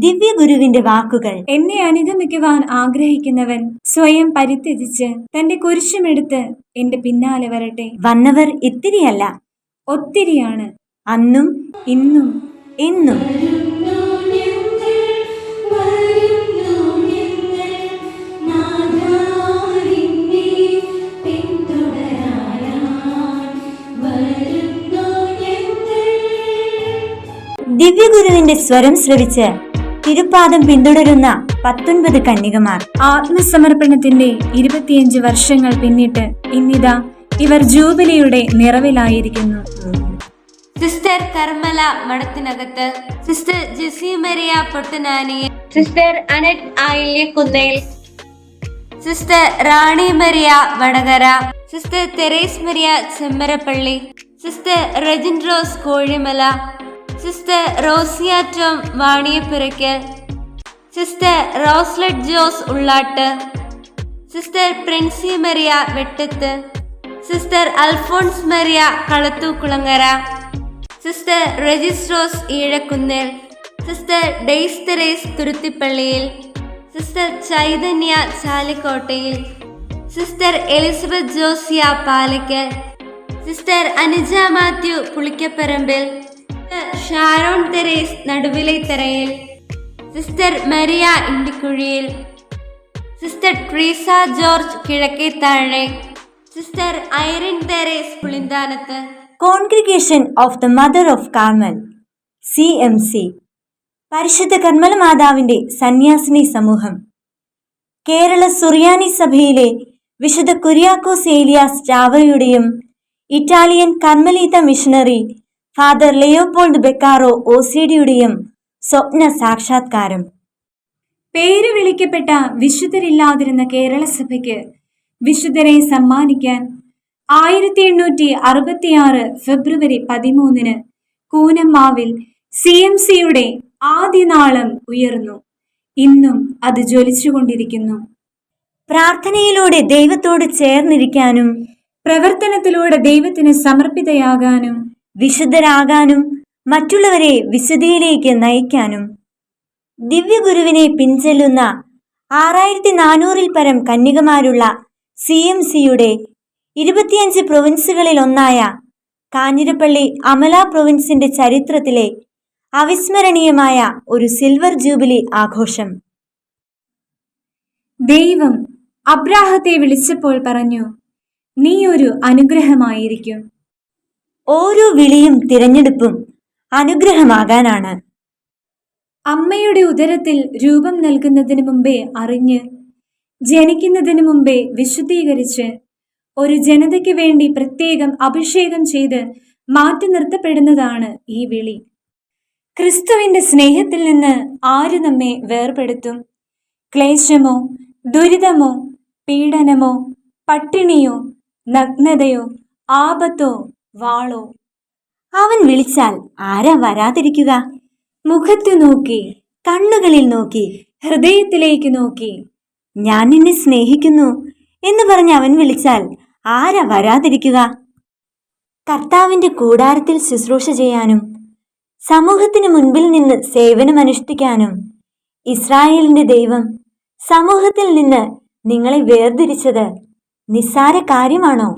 ദിവ്യഗുരുവിന്റെ വാക്കുകൾ. എന്നെ അനുഗമിക്കുവാൻ ആഗ്രഹിക്കുന്നവൻ സ്വയം പരിത്യജിച്ച് തന്റെ കുരിശുമെടുത്ത് എന്റെ പിന്നാലെ വരട്ടെ. വന്നവർ ഇത്തിരിയല്ല. ഒത്തിരിയാണ്. അന്നും ഇന്നും എന്നും ദിവ്യഗുരുവിന്റെ സ്വരം ശ്രവിച്ച് തിരുപ്പാദം പിന്തുടരുന്ന പത്തൊൻപത് കന്യകമാർ. ആത്മസമർപ്പണത്തിന്റെ ഇരുപത്തിയഞ്ച് വർഷങ്ങൾ പിന്നിട്ട് ഇന്നിതാ ഇവർ ജൂബിലിയുടെ നിറവിലായിരിക്കുന്നു. സിസ്റ്റർ കർമ്മല മഠത്തിനകത്ത് sister Jessy Maria Pottanani. Sister Annette Ayilyakkunnel sister Rani Maria Vadakara. Sister Therese Maria Chemmarappally. Sister Regin Rose Kozhimala. Sister Rosia Tom Vaniyappirakkal. Sister Roslet Jose Ullattu. Sister Princy Maria Vettath. Sister Alphonse Maria Kalathookulangara. Sister റെജിസ്ട്രോസ് Eezhakkunnil. Sister Daisy Therese Thuruthippallil. Sister Chaitanya Chalikottayil. Sister Elizabeth Josia Palakkal. Sister Anuja Mathew Pulikkaparambil. Sharon Therese Naduvile Therayil sister Maria Indikuzhiyil sister Treesa George Kizhakke Thazhe sister Irene Therese Pulinthanath. Congregation of the Mother of Carmel C M C. പരിശുദ്ധ കർമ്മല മാതാവിന്റെ സന്യാസിനി സമൂഹം. കേരള സുറിയാനി സഭയിലെ വിശുദ്ധ കുര്യാക്കോസ് ഏലിയാസ് ചാവയുടെയും Italian കർമ്മലീത missionary father Leopold Beccaro O C ഡിയുടെയും സ്വപ്ന സാക്ഷാത്കാരം. പേര് വിളിക്കപ്പെട്ട വിശുദ്ധരില്ലാതിരുന്ന കേരള സഭയ്ക്ക് വിശുദ്ധരെ സമ്മാനിക്കാൻ ആയിരത്തി എണ്ണൂറ്റി അറുപത്തിയാറ് ഫെബ്രുവരി പതിമൂന്നിന് കൂനമ്മാവിൽ സി എം സിയുടെ ആദ്യ നാളം ഉയർന്നു. ഇന്നും അത് ജ്വലിച്ചുകൊണ്ടിരിക്കുന്നു. പ്രാർത്ഥനയിലൂടെ ദൈവത്തോട് ചേർന്നിരിക്കാനും പ്രവർത്തനത്തിലൂടെ ദൈവത്തിന് സമർപ്പിതയാകാനും വിശുദ്ധരാകാനും മറ്റുള്ളവരെ വിശുദ്ധിയിലേക്ക് നയിക്കാനും. ദിവ്യഗുരുവിനെ പിൻചെല്ലുന്ന ആറായിരത്തി നാനൂറിൽ പരം കന്യകമാരുള്ള സി എം സിയുടെ ഇരുപത്തിയഞ്ച് പ്രൊവിൻസുകളിൽ ഒന്നായ കാഞ്ഞിരപ്പള്ളി അമല പ്രൊവിൻസിന്റെ ചരിത്രത്തിലെ അവിസ്മരണീയമായ ഒരു സിൽവർ ജൂബിലി ആഘോഷം. ദൈവം അബ്രാഹത്തെ വിളിച്ചപ്പോൾ പറഞ്ഞു നീ ഒരു അനുഗ്രഹമായിരിക്കും. ഓരോ വിളിയും തിരഞ്ഞെടുപ്പും അനുഗ്രഹമാകാനാണ്. അമ്മയുടെ ഉദരത്തിൽ രൂപം നൽകുന്നതിന് മുമ്പേ അറിഞ്ഞ് ജനിക്കുന്നതിന് മുമ്പേ വിശുദ്ധീകരിച്ച് ഒരു ജനതയ്ക്ക് വേണ്ടി പ്രത്യേകം അഭിഷേകം ചെയ്ത് മാറ്റി നിർത്തപ്പെടുന്നതാണ് ഈ വിളി. ക്രിസ്തുവിന്റെ സ്നേഹത്തിൽ നിന്ന് ആര് നമ്മെ വേർപെടുത്തും? ക്ലേശമോ ദുരിതമോ പീഡനമോ പട്ടിണിയോ നഗ്നതയോ ആപത്തോ വാളോ. അവൻ വിളിച്ചാൽ ആരാ വരാതിരിക്കുക? മുഖത്തു നോക്കി കണ്ണുകളിൽ നോക്കി ഹൃദയത്തിലേക്ക് നോക്കി. ഞാൻ നിന്നെ സ്നേഹിക്കുന്നു എന്ന് പറഞ്ഞ് അവൻ വിളിച്ചാൽ ആരാ വരാതിരിക്കുക? കർത്താവിന്റെ കൂടാരത്തിൽ ശുശ്രൂഷ ചെയ്യാനും സമൂഹത്തിന് മുൻപിൽ നിന്ന് സേവനമനുഷ്ഠിക്കാനും ഇസ്രായേലിന്റെ ദൈവം സമൂഹത്തിൽ നിന്ന് നിങ്ങളെ വേർതിരിച്ചത് നിസ്സാര കാര്യമാണോ?